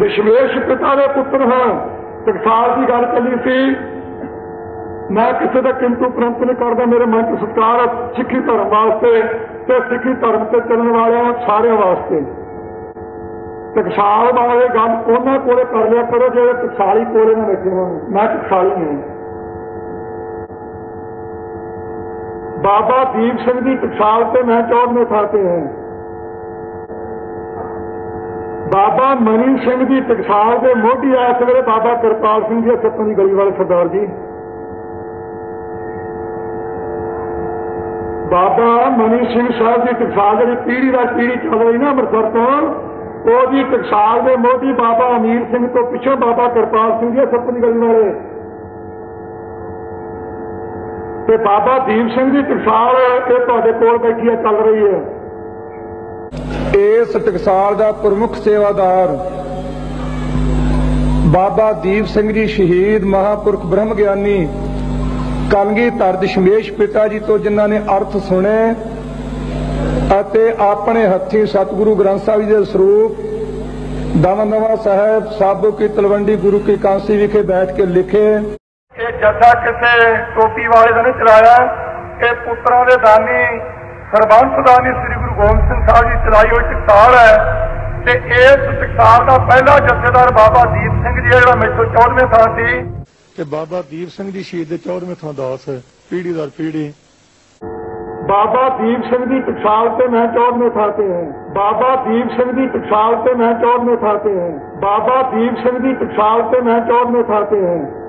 ਦਸ਼ਮੇਸ਼ ਪਿਤਾ ਦੇ ਪੁੱਤਰ ਹਾਂ ਟਕਸਾਲ ਦੀ ਗੱਲ ਚੱਲੀ ਸੀ, ਮੈਂ ਕਿਸੇ ਦਾ ਕਿੰਤੂ ਪ੍ਰੰਤ ਨਹੀਂ ਕਰਦਾ, ਮੇਰੇ ਮਨ ਚ ਸਤਿਕਾਰ ਸਿੱਖੀ ਧਰਮ ਵਾਸਤੇ ਤੇ ਸਿੱਖੀ ਧਰਮ ਤੇ ਚੱਲਣ ਵਾਲਿਆਂ ਸਾਰਿਆਂ ਵਾਸਤੇ। ਟਕਸਾਲ ਵਾਲੇ ਗੱਲ ਉਹਨਾਂ ਕੋਲੇ ਕਰ ਲਿਆ ਕਰੋ, ਜਿਹੜੇ ਟਕਸਾਲੀ ਕੋਲੇ ਨਾ ਬੈਠੇ ਹੋਣ। ਮੈਂ ਟਕਸਾਲੀ ਹਾਂ ਬਾਬਾ ਦੀਪ ਸਿੰਘ ਦੀ ਟਕਸਾਲ ਤੇ ਮੈਂ ਚੌਦਵੇਂ ਥਾਂ ਹਾਂ। ਬਾਬਾ ਮਨੀ ਸਿੰਘ ਦੀ ਟਕਸਾਲ ਦੇ ਮੋਢੀ ਇਸ ਵੇਲੇ ਬਾਬਾ ਕਿਰਪਾਲ ਸਿੰਘ ਜੀ ਸੱਤਾਂ ਦੀ ਗਲੀ ਵਾਲੇ ਸਰਦਾਰ ਜੀ। ਬਾਬਾ ਮਨੀ ਸਿੰਘ ਸਾਹਿਬ ਦੀ ਟਕਸਾਲ ਜਿਹੜੀ ਪੀੜ੍ਹੀ ਦਾ ਪੀੜ੍ਹੀ ਚੱਲ ਰਹੀ ਨਾ ਅੰਮ੍ਰਿਤਸਰ ਤੋਂ ਉਹਦੀ ਟਕਸਾਲ ਦੇ ਮੋਢੀ ਬਾਬਾ ਅਮੀਰ ਸਿੰਘ ਤੋਂ ਪਿੱਛੋਂ ਬਾਬਾ ਕਿਰਪਾਲ ਸਿੰਘ ਜੀ ਸੱਤਾਂ ਦੀ ਗਲੀ ਵਾਲੇ। ਤੇ ਬਾਬਾ ਦੀਪ ਸਿੰਘ ਦੀ ਟਕਸਾਲ ਇਹ ਤੁਹਾਡੇ ਕੋਲ ਬੈਠੀ ਹੈ ਚੱਲ ਰਹੀ ਹੈ। ਇਸ ਟਕਸਾਲ ਦਾ ਪ੍ਰਮੁੱਖ ਸੇਵਾਦਾਰ ਬਾਬਾ ਦੀਪ ਸਿੰਘ ਜੀ ਸ਼ਹੀਦ ਮਹਾਪੁਰਖ ਬ੍ਰਹਮ ਗਿਆਨੀ ਕਲਗੀਧਰ ਦਸ਼ਮੇਸ਼ ਪਿਤਾ ਜੀ ਤੋਂ ਜਿਨ੍ਹਾਂ ਨੇ ਅਰਥ ਸੁਣੇ ਅਤੇ ਆਪਣੇ ਹੱਥੀਂ ਸਤਿਗੁਰੂ ਗ੍ਰੰਥ ਸਾਹਿਬ ਜੀ ਦੇ ਸਰੂਪ ਦਮਨਵਾ ਸਾਹਿਬ, ਸਾਬੋ ਕੀ ਤਲਵੰਡੀ, ਗੁਰੂ ਕੀ ਕਾਂਸੀ ਵਿਖੇ ਬੈਠ ਕੇ ਲਿਖੇ। ਇਹ ਜੱਥਾ ਕਿਸੇ ਟੋਪੀ ਵਾਲੇ ਦਾ ਚਲਾਇਆ। ਇਹ ਪੁੱਤਰਾਂ ਦੇ ਦਾਨੀ, ਸਰਬੰਸ ਦਾਨੀ ਸ੍ਰੀ ਗੋਬਿੰਦ ਸਿੰਘ ਸਾਹਿਬ ਜੀ ਚਲਾਈ ਹੋਈ ਟਕਸਾਲ ਹੈ ਤੇ ਇਸ ਟਕਸਾਲ ਦਾ ਪਹਿਲਾ ਜਥੇਦਾਰ ਬਾਬਾ ਦੀਪ ਸਿੰਘ ਜੀ ਹੈ, ਜਿਹੜਾ ਮੇਥੋਂ 14ਵੇਂ ਥਾਂ ਸੀ। ਤੇ ਬਾਬਾ ਦੀਪ ਸਿੰਘ ਜੀ ਸ਼ਹੀਦ ਦੇ 14ਵੇਂ ਥਾਂ ਦਾਸ ਪੀੜੀ ਦਰ ਪੀੜੀ। ਬਾਬਾ ਦੀਪ ਸਿੰਘ ਦੀ ਟਕਸਾਲ ਤੇ ਮੈਂ 14ਵੇਂ ਥਾਂ ਤੇ ਹਾਂ। ਬਾਬਾ ਦੀਪ ਸਿੰਘ ਦੀ ਟਕਸਾਲ ਤੇ ਮੈਂ 14ਵੇਂ ਥਾਂ ਤੇ ਹਾਂ। ਬਾਬਾ ਦੀਪ ਸਿੰਘ ਦੀ ਟਕਸਾਲ ਤੇ ਮੈਂ 14ਵੇਂ ਥਾਂ ਤੇ ਹਾਂ।